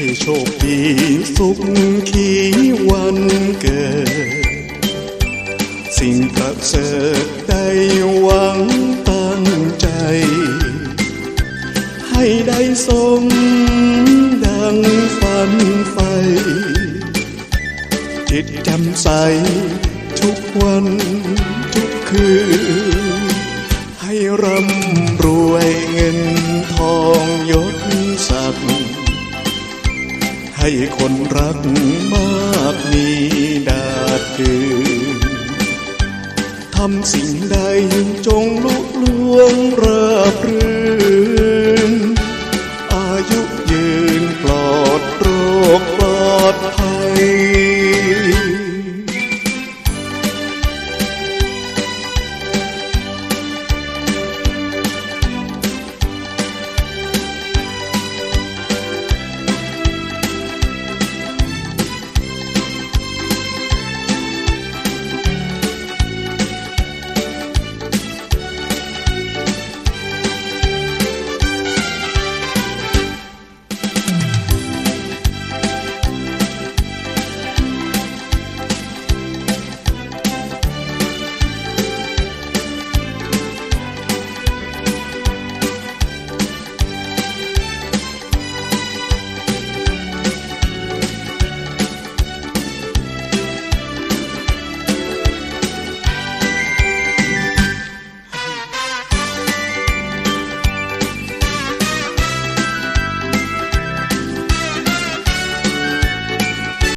ให้โชคดีสุขขีวันเกิด สิ่งประเสริฐได้หวังตั้งใจ ให้ได้สมดังฝันไฟจิตจำใสทุกวันทุกคืน ให้ร่ำรวยเงิน ให้คนรักมากมีดาดดืนทำสิ่งใดจงลุล่วงราบรื่นอายุยืน